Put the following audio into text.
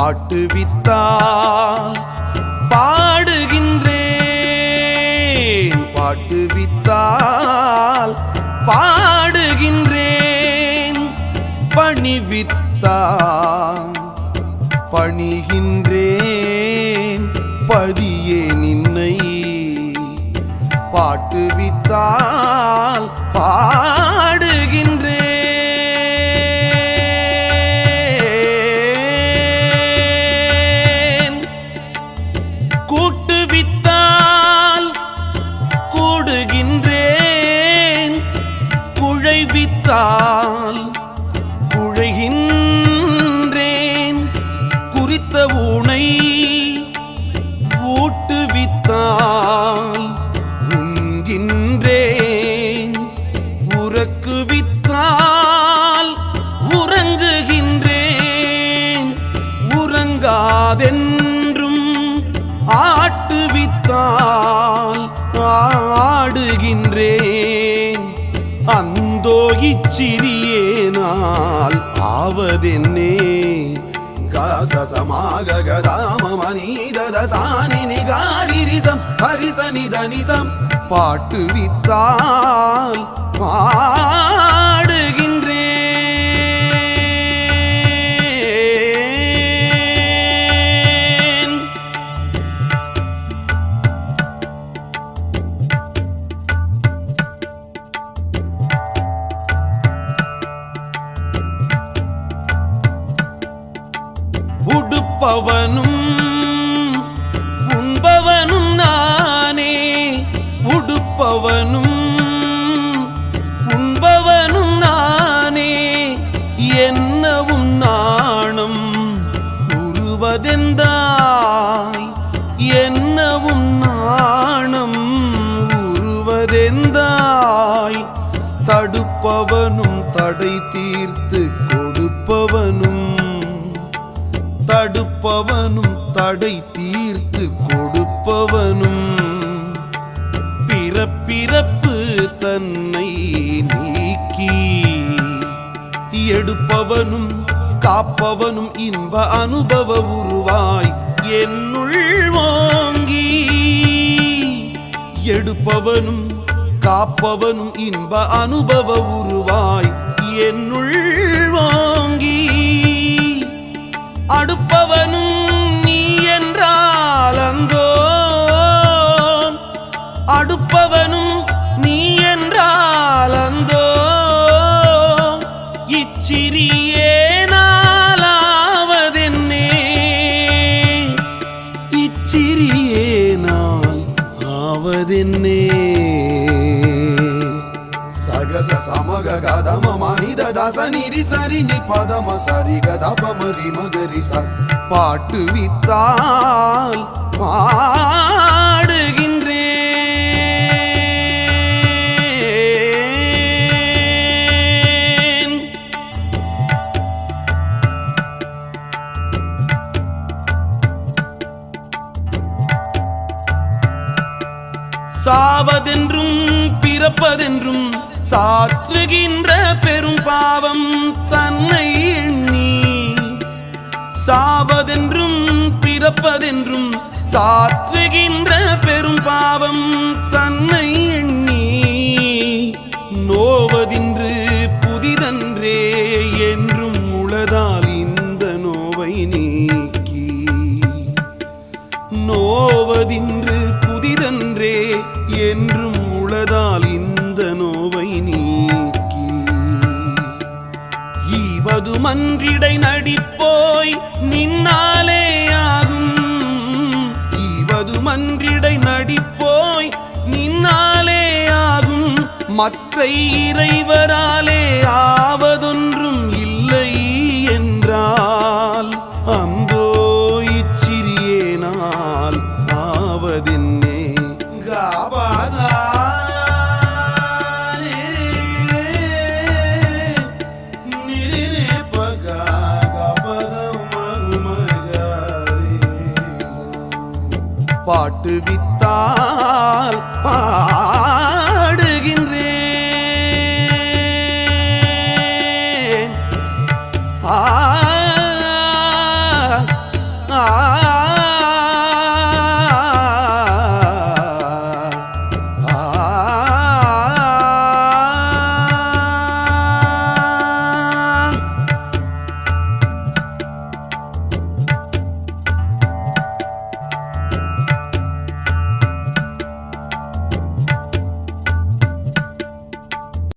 பாட்டு வித்தால் பாடுகின்றேன். பாட்டு வித்தால் பாடுகின்றேன். பணிவித்தால் பணிகின்றேன். பதியே நின்னை. பாட்டு வித்தால் பாடுகின்றேன். குறித்தால் குழைகின்றேன். குறித்த ஊனை ஊட்டுவித்தால் உண்கின்றேன். உறக்குவித்தால் உறங்குகின்றேன். உறங்காதென்றும் ஆட்டுவித்தால் ஆடுகின்றேன். அந்தோ இச்சிறியேனால் ஆவதென்னே? காசசமாக கதாமமனீதசானி நிகாரிரிசம் ஹரிசனிதனிசம் பாட்டு வித்தால் பாடுகின்றேன் உடுப்பவனும் உண்பவனும் நானே. உடுப்பவனும் உண்பவனும் நானே. என்னவும் நாணம் உருவதெந்தாய். என்னவும் நாணம் உருவதெந்தாய். தடுப்பவனும் தடை தீர்த்து கொடுப்பவனும் தடுப்பவனும் தடை தீர்த்து கொடுப்பவனும் பிறப்பிறப்பு தன்னை நீக்கி எடுப்பவனும் காப்பவனும் இன்ப அனுபவ உருவாய் என்னுள் வாங்கி எடுப்பவனும் காப்பவனும் இன்ப அனுபவ உருவாய் என்னுள் அடுப்பவனும் நீ என்றால் அங்கோ அடுப்பவனும் சமக கதம மனித தச சரி நி பதம சரி கதா மரி மகரி பாட்டு வித்தால் பாடுகின்றே சாவதென்றும் பிறப்பதென்றும் சாற்றுகின்ற பெரும் பாவம் தன்னை எண்ணி. சாவதென்றும் பிறப்பதென்றும் சாற்றுகின்ற பெரும் பாவம் தன்னை எண்ணி. நோவதின்று புதிதன்றே என்றும் உளதால் இந்த நோவை நீக்கி. நோவதின்று புதிதன்றே என்றும் உளதால் இந்த நோவை ஈவது மன்றிடை நடிப்போய் நின்னாலே ஆகும். ஈவது மன்றிடை நடிப்போய் நின்னாலே ஆகும். மற்ற இறைவராலே ஆவதொன்றும் இல்லை என்றால் அம்போ இச்சிறியேனால் ஆவதென்னே பாட்டு வித்தால் பா